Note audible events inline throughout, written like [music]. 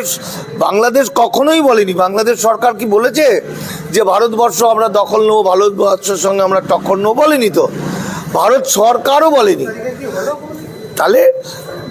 বাংলাদেশ বাংলাদেশ কখনোই বলেনি। বাংলাদেশ সরকার কি বলেছে যে, ভারতবর্ষ আমরা দখল নেব, ভারতবর্ষের সঙ্গে আমরা টক্কর নেব? বলেনি তো। ভারত সরকারও বলেনি। তাহলে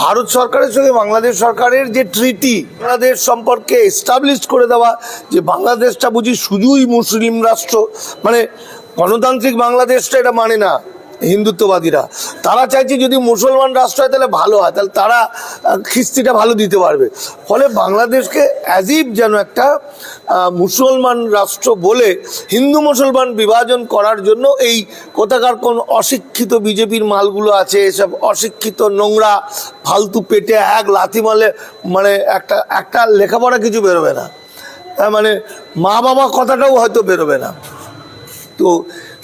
ভারত সরকারের সঙ্গে বাংলাদেশ সরকারের যে ট্রিটি বাংলাদেশ সম্পর্কে এস্টাবলিশ করে দেওয়া, যে বাংলাদেশটা বুঝি শুধুই মুসলিম রাষ্ট্র মানে গণতান্ত্রিক বাংলাদেশটা এটা মানে না। হিন্দুত্ববাদীরা। তারা চাইছে যদি মুসলমান রাষ্ট্র হয় তাহলে ভালো হয়, তাহলে তারা খিস্তিটা ভালো দিতে পারবে। ফলে বাংলাদেশকে অ্যাজিব যেন একটা মুসলমান রাষ্ট্র বলে হিন্দু মুসলমান বিভাজন করার জন্য এই কোথাকার কোন অশিক্ষিত বিজেপির মালগুলো আছে, এসব অশিক্ষিত নোংরা, ফালতু পেটে এক লাথি মারলে মানে একটা একটা লেখাপড়া কিছু বেরোবে না। মানে মা বাবা কথাটাও হয়তো বেরোবে না। তো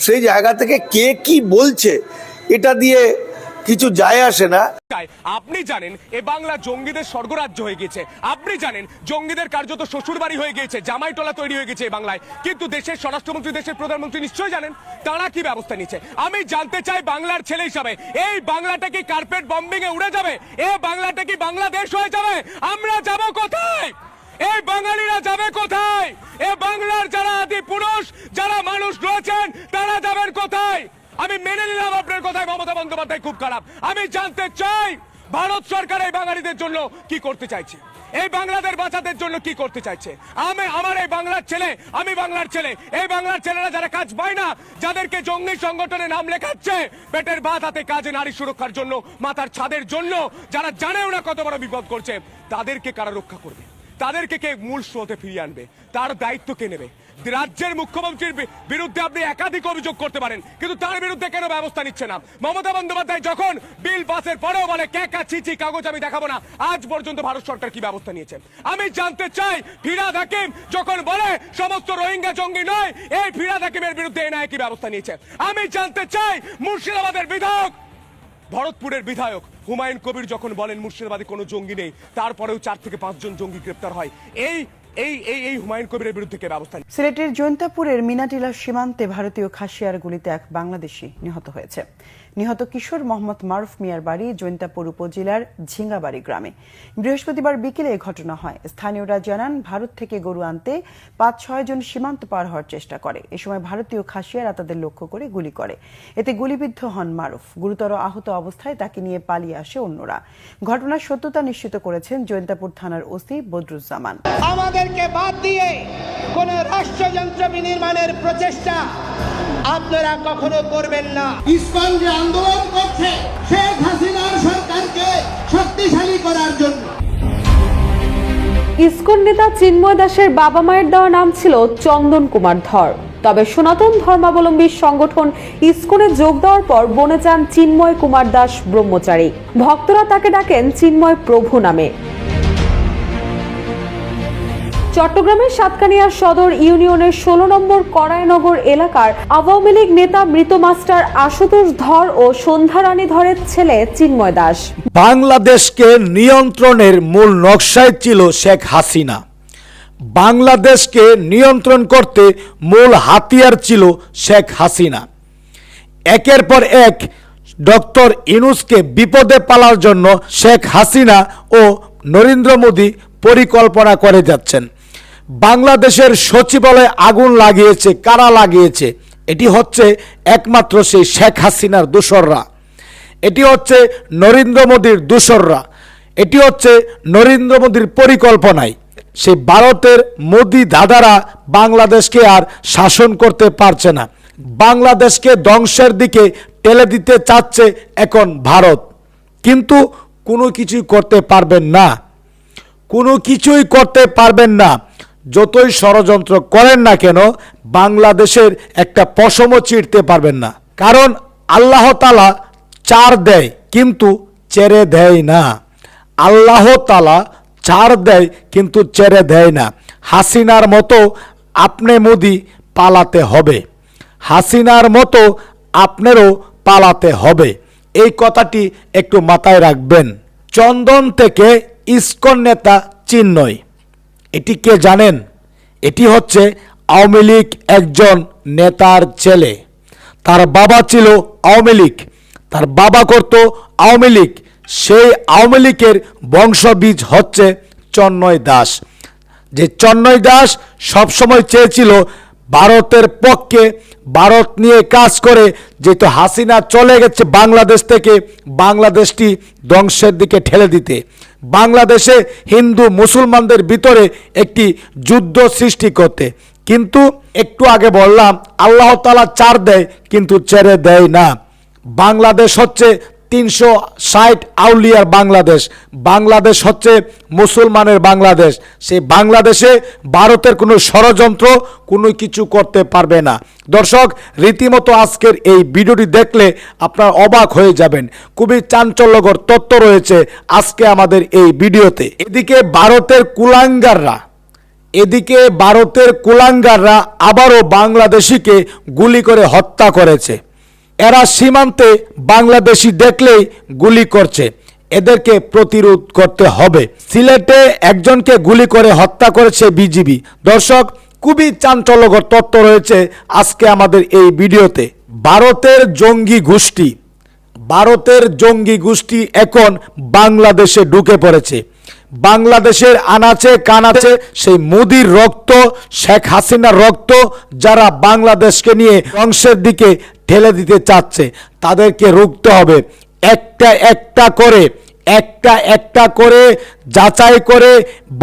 সেই জায়গা থেকে কে কি বলছে, এটা দিয়ে কিছু যায় আসে না। আপনি জানেন, এ বাংলা জঙ্গিদের স্বর্গরাজ্য হয়ে গেছে আপনি জানেন, জঙ্গিদের কার্যত শ্বশুর বাড়ি হয়ে গেছে জামাইটলা তৈরি হয়ে গেছে বাংলায়। কিন্তু দেশের স্বরাষ্ট্রমন্ত্রী, দেশের প্রধানমন্ত্রী নিশ্চয়ই জানেন, তারা কি ব্যবস্থা নিচ্ছে আমি জানতে চাই বাংলার ছেলে হিসাবে, এই বাংলাটা কি কার্পেট বম্বিং এ উড়ে যাবে? এ বাংলাটা কি বাংলাদেশ হয়ে যাবে? আমরা যাব কোথায়? এই বাঙালিরা যাবে কোথায়? এ বাংলার যারা আদি পুরুষ, যারা মানুষ রয়েছেন, তারা যাবেন কোথায়? আমি মেনে নিলাম আপনার কথায়, মমতা বন্দ্যোপাধ্যায় খুব খারাপ। আমি জানতে চাই, ভারত সরকার এই বাঙালিদের জন্য কি করতে চাইছে? এই বাংলাদের বাচ্চাদের জন্য কি করতে চাইছে? আমি, আমার এই বাংলার ছেলে, আমি বাংলার ছেলে। এই বাংলার ছেলেরা যারা কাজ পায় না, যাদেরকে জঙ্গি সংগঠনে নাম লেখাচ্ছে, পেটের ভাত হাতে কাজে নারী সুরক্ষার জন্য, মাথার ছাদের জন্য, যারা জানেও না কত বড় বিপদ করছে, তাদেরকে কারা রক্ষা করবে? তাদেরকে কে মূল স্রোতে ফিরিয়ে আনবে? তার দায়িত্ব কে নেবে? রাজ্যের মুখ্যমন্ত্রীর বিরুদ্ধে আপনি একাধিক অভিযোগ করতে পারেন, কিন্তু তার বিরুদ্ধে কেন ব্যবস্থা নিচ্ছে না? মমতা বন্দ্যোপাধ্যায় যখন বিল পাসের পরেও বলে ক্যাকা চিচি কাগজ আমি দেখাবো না, আজ পর্যন্ত ভারত সরকার কি ব্যবস্থা নিয়েছে? আমি জানতে চাই, ফিরাদ হাকিম যখন বলে, সমস্ত রোহিঙ্গা জঙ্গি নয়, এই ফিরাদ হাকিমের বিরুদ্ধে এনআইএ কি ব্যবস্থা নিয়েছে? আমি জানতে চাই, মুর্শিদাবাদের বিধায়ক, ভরতপুরের বিধায়ক হুমায়ুন কবির যখন বলেন মুর্শিদাবাদে কোনো জঙ্গি নেই, তারপরেও চার থেকে পাঁচজন জঙ্গি গ্রেপ্তার হয়। এই এই এই এই হুমায়ুন কবিরের বিরুদ্ধে কে ব্যবস্থা সিলেটের জৈন্তাপুরের মিনাটিলা সীমান্তে ভারতীয় খাসিয়ার গুলিতে এক বাংলাদেশি নিহত হয়েছে। নিহত কিশোর মোহাম্মদ মারুফ মিয়ার বাড়ি জৈন্তাপুর উপজেলার ঝিঙ্গাবাড়ি গ্রামে। বৃহস্পতিবার বিকেলে এই ঘটনা হয়। স্থানীয়রা জানান ভারত থেকে গরু আনতে পাঁচ ছয় জন সীমান্ত পার হওয়ার চেষ্টা করে। এ সময় ভারতীয় খাসিয়ারা তাদের লক্ষ্য করে গুলি করে। এতে গুলিবিদ্ধ হন মারুফ। গুরুতর আহত অবস্থায় তাকে নিয়ে পালিয়ে আসে অন্যরা। ঘটনার সত্যতা নিশ্চিত করেছেন জৈন্তাপুর থানার ওসি বদরুজ্জামান। আমাদেরকে বাদ দিয়ে কোন রাষ্ট্রযন্ত্র বিনির্মাণের প্রচেষ্টা আপনারা কখনো করবেন না। ইসকন যে আন্দোলন করছে শেখ হাসিনার সরকারকে শক্তিশালী করার জন্য। ইসকন নেতা চিন্ময় দাসের বাবা মায়ের দেওয়া নাম ছিল চন্দন কুমার ধর। তবে সনাতন ধর্মাবলম্বী সংগঠন ইসকনে যোগ দেওয়ার পর বনে যান চিন্ময় কুমার দাস ব্রহ্মচারী। ভক্তরা তাকে ডাকেন চিন্ময় প্রভু নামে। চট্টগ্রামের সাতকানিয়া সদর ইউনিয়নের ষোলো নম্বর করায়নগর এলাকার আওয়ামী লীগ নেতা মৃত মাস্টার আশুতোষ ধর ও সন্ধ্যা সন্ধ্যারানী ধরের ছেলে চিন্ময় দাস। বাংলাদেশকে নিয়ন্ত্রণের মূল নকশায় ছিল শেখ হাসিনা। বাংলাদেশকে নিয়ন্ত্রণ করতে মূল হাতিয়ার ছিল শেখ হাসিনা। একের পর এক ডক্টর ইনুসকে বিপদে পালার জন্য শেখ হাসিনা ও নরেন্দ্র মোদী পরিকল্পনা করে যাচ্ছেন। বাংলাদেশের সচিবালয়ে আগুন লাগিয়েছে, কারা লাগিয়েছে? এটি হচ্ছে একমাত্র সেই শেখ হাসিনার দোসররা। এটি হচ্ছে নরেন্দ্র মোদীর দোসররা। এটি হচ্ছে নরেন্দ্র মোদীর পরিকল্পনায়। সেই ভারতের মোদী দাদারা বাংলাদেশকে আর শাসন করতে পারছে না। বাংলাদেশকে ধ্বংসের দিকে ঠেলে দিতে চাচ্ছে এখন ভারত। কিন্তু কোনো কিছুই করতে পারবেন না। কোনো কিছুই করতে পারবেন না। যতই ষড়যন্ত্র করেন না কেন, বাংলাদেশের একটা পশমও চিরতে পারবেন না। কারণ আল্লাহ তালা চার দেয়, কিন্তু চেরে দেয় না। আল্লাহ তালা চার দেয়, কিন্তু চেরে দেয় না। হাসিনার মতো আপনি মোদি পালাতে হবে। হাসিনার মতো আপনারও পালাতে হবে। এই কথাটি একটু মাথায় রাখবেন। চন্দন থেকে ইস্কন নেতা চিহ্নয় এটি কে জানেন? এটি হচ্ছে আওয়ামী লীগ একজন নেতার ছেলে। তার বাবা ছিল আওয়ামী লীগ। তার বাবা করত আওয়ামী লীগ। সেই আওয়ামী লীগের বংশবীজ হচ্ছে চন্ময় দাস। যে চন্ময় দাস সবসময় চেয়েছিল ভারতের পক্ষে ভারত নিয়ে কাজ করে, যেহেতু হাসিনা চলে গেছে বাংলাদেশ থেকে, বাংলাদেশটি ধ্বংসের দিকে ঠেলে দিতে। বাংলাদেশে হিন্দু মুসলমানদের ভিতরে একটি যুদ্ধ সৃষ্টি করতে। কিন্তু একটু আগে বললাম, আল্লাহ তালা চার দেয়, কিন্তু ছেড়ে দেয় না। বাংলাদেশ হচ্ছে তিনশো ষাট আউলিয়ার বাংলাদেশ। বাংলাদেশ হচ্ছে মুসলমানের বাংলাদেশ। সেই বাংলাদেশে ভারতের কোনো ষড়যন্ত্র, কোনো কিছু করতে পারবে না। দর্শক, রীতিমতো আজকের এই ভিডিওটি দেখলে আপনার অবাক হয়ে যাবেন। খুবই চাঞ্চল্যকর তথ্য রয়েছে আজকে আমাদের এই ভিডিওতে। এদিকে ভারতের কুলাঙ্গাররা, এদিকে ভারতের কুলাঙ্গাররা আবারও বাংলাদেশিকে গুলি করে হত্যা করেছে। এরা সীমান্তে বাংলাদেশি দেখলেই গুলি করছে। এদেরকে প্রতিরোধ করতে হবে। সিলেটে একজনকে গুলি করে হত্যা করেছে বিজিবি। দর্শক, খুবই চাঞ্চল্যকর তত্ত্ব রয়েছে আজকে আমাদের এই ভিডিওতে। ভারতের জঙ্গি গোষ্ঠী। ভারতের জঙ্গি গোষ্ঠী এখন বাংলাদেশে ঢুকে পড়েছে। বাংলাদেশের আনাচে কানাচে সেই মোদির রক্ত, শেখ হাসিনার রক্ত যারা বাংলাদেশকে নিয়ে অংশের দিকে ঠেলে দিতে চাচ্ছে, তাদেরকে রুখতে হবে। একটা একটা করে একটা একটা করে যাচাই করে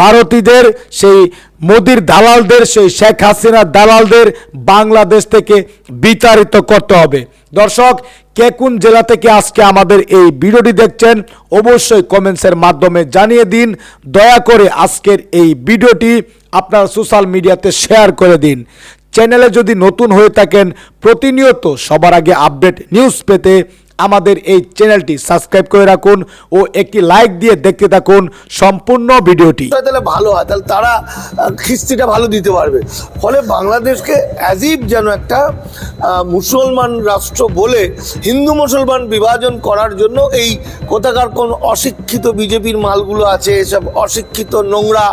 ভারতীদের সেই মোদির দালালদের, সেই শেখ হাসিনার দালালদের বাংলাদেশ থেকে বিতাড়িত করতে হবে। দর্শক, কে কোন জেলা থেকে আজকে আমাদের এই ভিডিওটি দেখছেন অবশ্যই কমেন্টসের মাধ্যমে জানিয়ে দিন। দয়া করে আজকের এই ভিডিওটি আপনার সোশ্যাল মিডিয়াতে শেয়ার করে দিন। চ্যানেলে যদি নতুন হয়ে থাকেন, প্রতিনিয়ত সবার আগে আপডেট নিউজ পেতে আমাদের এই চ্যানেলটি সাবস্ক্রাইব করে রাখুন ও একটি লাইক দিয়ে দেখতে থাকুন সম্পূর্ণ ভিডিওটি। তাহলে ভালো হয়, তাহলে তারা খিস্তিটা ভালো দিতে পারবে। ফলে বাংলাদেশকে অ্যাজিব যেন একটা মুসলমান রাষ্ট্র বলে হিন্দু মুসলমান বিভাজন করার জন্য এই কোথাকার কোন অশিক্ষিত বিজেপির মালগুলো আছে, এসব অশিক্ষিত নোংরা,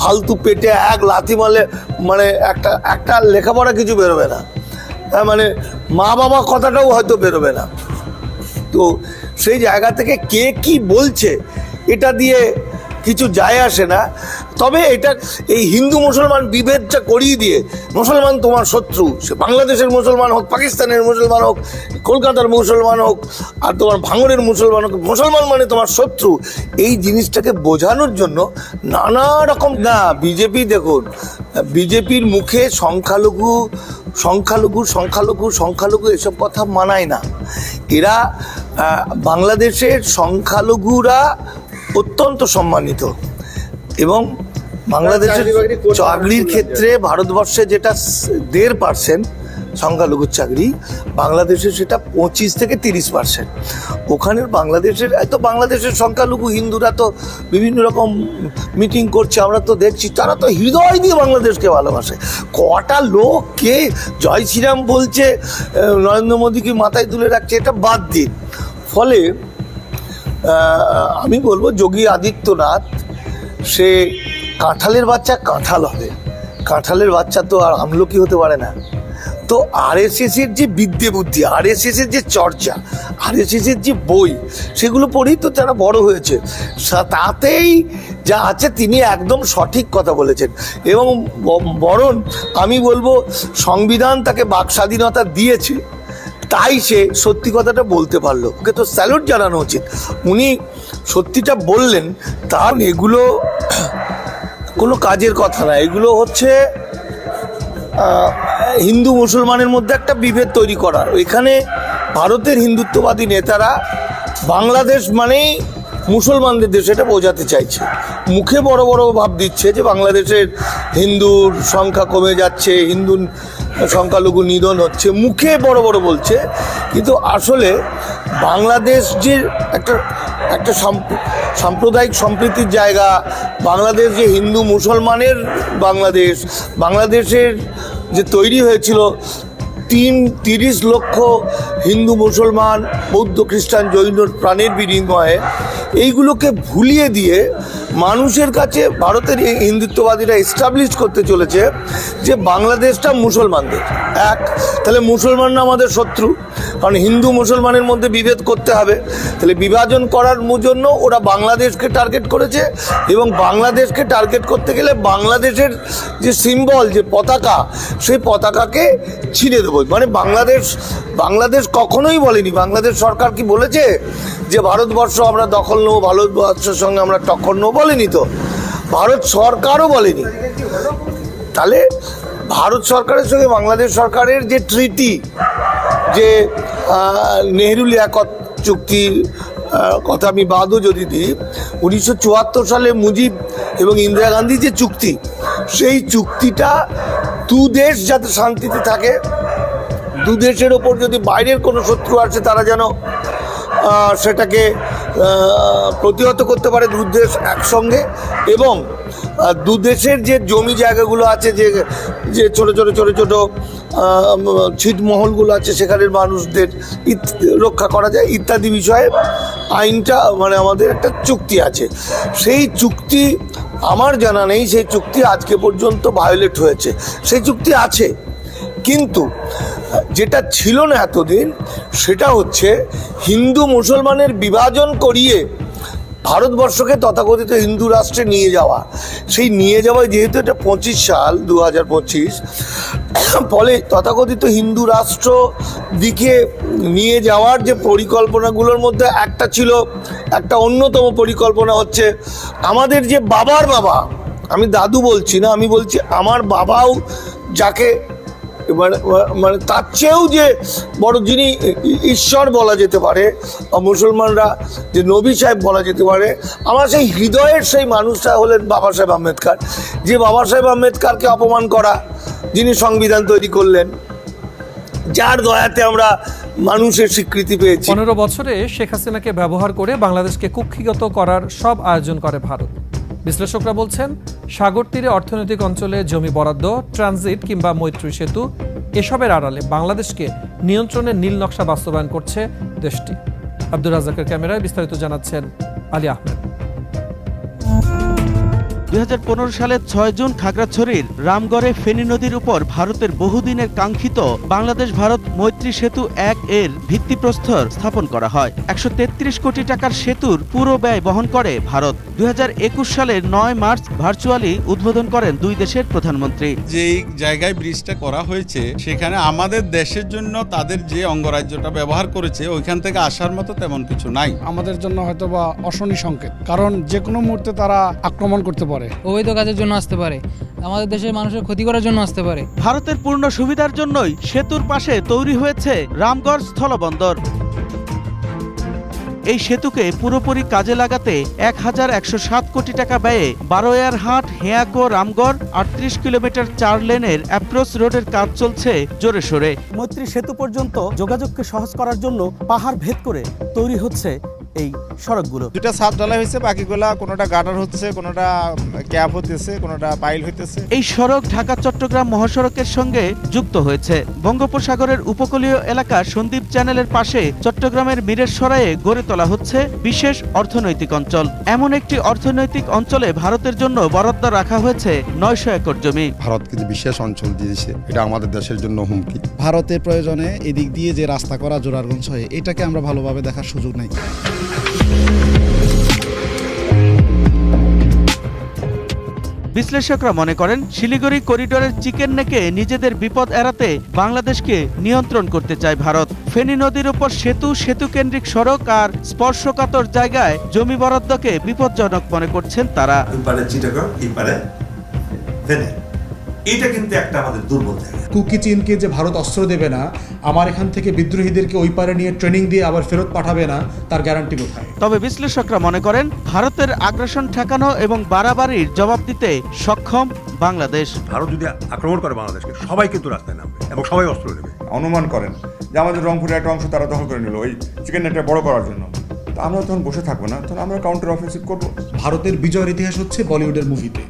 ফালতু পেটে এক লাথি মালে মানে একটা একটা লেখাপড়া কিছু বেরোবে না। মানে মা বাবা কথাটাও হয়তো বেরোবে না। তো সেই জায়গা থেকে কে কি বলছে এটা দিয়ে কিছু যায় আসে না। তবে এটা এই হিন্দু মুসলমান বিভেদটা করিয়ে দিয়ে মুসলমান তোমার শত্রু, সে বাংলাদেশের মুসলমান হোক, পাকিস্তানের মুসলমান হোক, কলকাতার মুসলমান হোক, আর তোমার ভাঙড়ের মুসলমান হোক, মুসলমান মানে তোমার শত্রু। এই জিনিসটাকে বোঝানোর জন্য নানা রকম না, বিজেপি দেখুন, বিজেপির মুখে সংখ্যালঘু সংখ্যালঘু সংখ্যালঘু সংখ্যালঘু এসব কথা মানায় না। এরা বাংলাদেশের সংখ্যালঘুরা অত্যন্ত সম্মানিত। এবং বাংলাদেশের চাকরির ক্ষেত্রে ভারতবর্ষে যেটা দেড় পার্সেন্ট সংখ্যালঘুর চাকরি বাংলাদেশে সেটা পঁচিশ থেকে তিরিশ পার্সেন্ট। ওখানের বাংলাদেশের এত বাংলাদেশের সংখ্যালঘু হিন্দুরা তো বিভিন্ন রকম মিটিং করছে আমরা তো দেখছি তারা তো হৃদয় দিয়ে বাংলাদেশকে ভালোবাসে। কটা লোক কে জয় শ্রীরাম বলছে নরেন্দ্র মোদীকে মাথায় তুলে রাখছে এটা বাদ দিন। ফলে আমি বলব যোগী আদিত্যনাথ, সে কাঁঠালের বাচ্চা কাঁঠাল হবে। কাঁঠালের বাচ্চা তো আর আমলকি হতে পারে না। তো আর এর যে বিদ্যে বুদ্ধি আর এর যে চর্চা আর এর যে বই, সেগুলো পড়েই তো তারা বড় হয়েছে। তাতেই যা আছে তিনি একদম সঠিক কথা বলেছেন। এবং ব- বরং আমি বলব সংবিধান তাকে বাক স্বাধীনতা দিয়েছে। তাই সে সত্যি কথাটা বলতে পারল। ওকে তো স্যালুট জানানো উচিত। উনি সত্যিটা বললেন, তার এগুলো [clears throat] কোনো কাজের কথা না। এগুলো হচ্ছে হিন্দু মুসলমানের মধ্যে একটা বিভেদ তৈরি করা এখানে ভারতের হিন্দুত্ববাদী নেতারা বাংলাদেশ মানেই মুসলমানদের দেশে এটা বোঝাতে চাইছে। মুখে বড় বড় ভাব দিচ্ছে যে বাংলাদেশের হিন্দুর সংখ্যা কমে যাচ্ছে হিন্দু সংখ্যালঘু নিধন হচ্ছে, মুখে বড় বড় বলছে। কিন্তু আসলে বাংলাদেশ যে একটা একটা সাম্প- সাম্প্রদায়িক সম্প্রীতির জায়গা, বাংলাদেশ যে হিন্দু মুসলমানের বাংলাদেশ, বাংলাদেশের যে তৈরি হয়েছিল তিন তিরিশ লক্ষ হিন্দু মুসলমান বৌদ্ধ খ্রিস্টান জৈন প্রাণের বিনিময়ে এইগুলোকে ভুলিয়ে দিয়ে মানুষের কাছে ভারতের এই হিন্দুত্ববাদীরা এস্টাবলিশ করতে চলেছে যে বাংলাদেশটা মুসলমানদের। এক, তাহলে মুসলমানরা আমাদের শত্রু। কারণ হিন্দু মুসলমানের মধ্যে বিভেদ করতে হবে। তাহলে বিভাজন করার জন্য ওরা বাংলাদেশকে টার্গেট করেছে এবং বাংলাদেশকে টার্গেট করতে গেলে বাংলাদেশের যে সিম্বল যে পতাকা, সেই পতাকাকে ছিঁড়ে দেবো। মানে বাংলাদেশ বাংলাদেশ কখনোই বলেনি। বাংলাদেশ সরকার কি বলেছে যে, ভারতবর্ষ আমরা দখল নেব, ভারতবর্ষের সঙ্গে আমরা টক্কর নেব বলেনি তো। ভারত সরকারও বলেনি। তাহলে ভারত সরকারের সঙ্গে বাংলাদেশ সরকারের যে ট্রিটি, যে নেহরু লিয়াকত চুক্তির কথা আমি বাদও যদি দিই, উনিশশো চুয়াত্তর সালে মুজিব এবং ইন্দিরা গান্ধী যে চুক্তি, সেই চুক্তিটা দু দেশ যাতে শান্তিতে থাকে, দু দেশের ওপর যদি বাইরের কোনো শত্রু আসে, তারা যেন সেটাকে প্রতিহত করতে পারে দু দেশ একসঙ্গে এবং আহ, দু দেশের যে জমি জায়গাগুলো আছে যে যে ছোট ছোট ছোট ছোট ছিটমহলগুলো আছে সেখানের মানুষদের রক্ষা করা যায় ইত্যাদি বিষয়ে আইনটা মানে আমাদের একটা চুক্তি আছে। সেই চুক্তি আমার জানা নেই সেই চুক্তি আজকে পর্যন্ত ভায়োলেট হয়েছে। সেই চুক্তি আছে কিন্তু যেটা ছিল না এতদিন, সেটা হচ্ছে হিন্দু মুসলমানের বিভাজন করিয়ে ভারতবর্ষকে তথাকথিত হিন্দু রাষ্ট্রে নিয়ে যাওয়া। সেই নিয়ে যাওয়ায় যেহেতু এটা পঁচিশ সাল দু হাজার পঁচিশ, ফলে তথাকথিত হিন্দু রাষ্ট্র দিকে নিয়ে যাওয়ার যে পরিকল্পনাগুলোর মধ্যে একটা ছিল, একটা অন্যতম পরিকল্পনা হচ্ছে আমাদের যে বাবার বাবা, আমি দাদু বলছি না, আমি বলছি আমার বাবাও যাকে মানে মানে তার চেয়েও যে বড় যিনি ঈশ্বর বলা যেতে পারে মুসলমানরা যে নবী সাহেব বলা যেতে পারে, আমার সেই হৃদয়ের সেই মানুষটা হলেন বাবা সাহেব আম্বেদকর। যে বাবা সাহেব আম্বেদকরকে অপমান করা, যিনি সংবিধান তৈরি করলেন, যার দয়াতে আমরা মানুষের স্বীকৃতি পেয়েছি। পনেরো বছরে শেখ হাসিনাকে ব্যবহার করে বাংলাদেশকে কুক্ষিগত করার সব আয়োজন করে ভারত। বিশ্লেষকরা বলছেন, সাগর তীরে অর্থনৈতিক অঞ্চলে জমি বরাদ্দ, ট্রানজিট কিংবা মৈত্রী সেতু, এসবের আড়ালে বাংলাদেশকে নিয়ন্ত্রণের নীল নকশা বাস্তবায়ন করছে দেশটি। আব্দুর রাজাকের ক্যামেরায় বিস্তারিত জানাচ্ছেন আলী আহমেদ। দুই সালের ছয় জুন খাগড়াছড়ির রামগড়ে ফেনী নদীর উপর ভারতের বহুদিনের কাঙ্ক্ষিত বাংলাদেশ ভারত মৈত্রী সেতু এক এর ভিত্তিপ্রস্তর স্থাপন করা হয়। একশো তেত্রিশ কোটি টাকার সেতুর পুরো ব্যয় বহন করে ভারত। দুই সালের নয় মার্চ ভার্চুয়ালি উদ্বোধন করেন দুই দেশের প্রধানমন্ত্রী। যেই জায়গায় ব্রিজটা করা হয়েছে সেখানে আমাদের দেশের জন্য তাদের যে অঙ্গরাজ্যটা ব্যবহার করেছে ওইখান থেকে আসার মতো তেমন কিছু নাই। আমাদের জন্য হয়তো বা অশনি সংকেত কারণ যে কোনো মুহূর্তে তারা আক্রমণ করতে পারে। অবৈধ কাজের জন্য আসতে পারে। আমাদের দেশের মানুষের ক্ষতি করার জন্য আসতে পারে। ভারতের পূর্ণ সুবিধার জন্যই সেতুর পাশে তৈরি হয়েছে রামগড় স্থলবন্দর। এই সেতুকে পুরোপুরি কাজে লাগাতে এক হাজার একশো সাত কোটি টাকা ব্যয়ে বারোয়ারহাট হেয়াকো রামগড় আটত্রিশ কিলোমিটার চার লেনের অ্যাপ্রোচ রোডের কাজ চলছে জোরে সোরে। মৈত্রী সেতু পর্যন্ত যোগাযোগকে সহজ করার জন্য পাহাড় ভেদ করে তৈরি হচ্ছে এই সড়কগুলো। দুটা ছাদ ঢালাই হয়েছে বাকিগুলা কোনোটা গার্ডার হচ্ছে কোনোটা ক্যাপ হতেছে কোনোটা পাইল হইতেছে। এই সড়ক ঢাকা চট্টগ্রাম মহাসড়কের সঙ্গে যুক্ত হয়েছে। বঙ্গোপসাগরের উপকূলীয় এলাকা সন্দ্বীপ চ্যানেলের পাশে চট্টগ্রামের মীরের সরায়ে গড়ে তোলা হচ্ছে বিশেষ অর্থনৈতিক অঞ্চল। এমন একটি অর্থনৈতিক অঞ্চলে ভারতের জন্য বরাদ্দ রাখা হয়েছে নয়শো একর জমি। ভারতকে যে বিশেষ অঞ্চল দিয়েছে এটা আমাদের দেশের জন্য হুমকি। ভারতের প্রয়োজনে এদিক দিয়ে যে রাস্তা করা জোরারগঞ্জ হয়ে এটাকে আমরা ভালোভাবে দেখার সুযোগ নেই। বিশ্লেষকরা মনে করেন, শিলিগুড়ি করিডোরের চিকেন নেকে নিজেদের বিপদ এড়াতে বাংলাদেশকে নিয়ন্ত্রণ করতে চায় ভারত। ফেনী নদীর উপর সেতু সেতু কেন্দ্রিক সড়ক আর স্পর্শকাতর জায়গায় জমি বরাদ্দকে বিপজ্জনক মনে করছেন তারা। এটা কিন্তু একটা আমাদের দুর্বল জায়গা। কুকি চীনকে যে ভারত অস্ত্র দেবে না আমার এখান থেকে বিদ্রোহীদেরকে ওই পারে নিয়ে ট্রেনিং দিয়ে আবার ফেরত পাঠাবে না তার গ্যারান্টি কোথায়? তবে বিশ্লেষকরা মনে করেন ভারতের আগ্রাসন ঠেকানো এবং বাড়াবাড়ির জবাব দিতে সক্ষম বাংলাদেশ। ভারত যদি আক্রমণ করে বাংলাদেশকে সবাই কিন্তু রাস্তায় নামবে এবং সবাই অস্ত্র নেবে। অনুমান করেন যে আমাদের রংপুরের একটা অংশ তারা দখল করে নিল ওই চিকেন নেটটা বড় করার জন্য। তো আমরা তখন বসে থাকব না তখন আমরা কাউন্টার অফেন্সিভ করব। ভারতের বিজয়ের ইতিহাস হচ্ছে বলিউডের মুভিতে।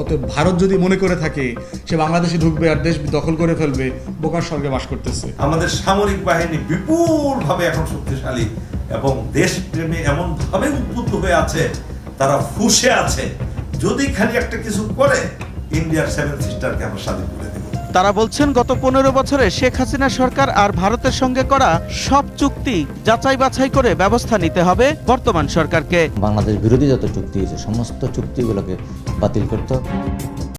অতএব ভারত যদি মনে করে থাকে, সে বাংলাদেশে ঢুকবে আর দেশ দখল করে ফেলবে, বোকার স্বর্গে বাস করতেছে। আমাদের সামরিক বাহিনী বিপুলভাবে এখন শক্তিশালী এবং দেশ প্রেমে এমন ভাবে উদ্বুদ্ধ হয়ে আছে, তারা ফুসে আছে। যদি খালি একটা কিছু করে, ইন্ডিয়ার সেভেন সিস্টারকে আমরা স্বাধীন করে তারা বলছেন, গত পনেরো বছরে শেখ হাসিনা সরকার আর ভারতের সঙ্গে করা সব চুক্তি যাচাই বাছাই করে ব্যবস্থা নিতে হবে বর্তমান সরকারকে। বাংলাদেশ বিরোধী যত চুক্তি হয়েছে, সমস্ত চুক্তিগুলোকে বাতিল করতে হবে।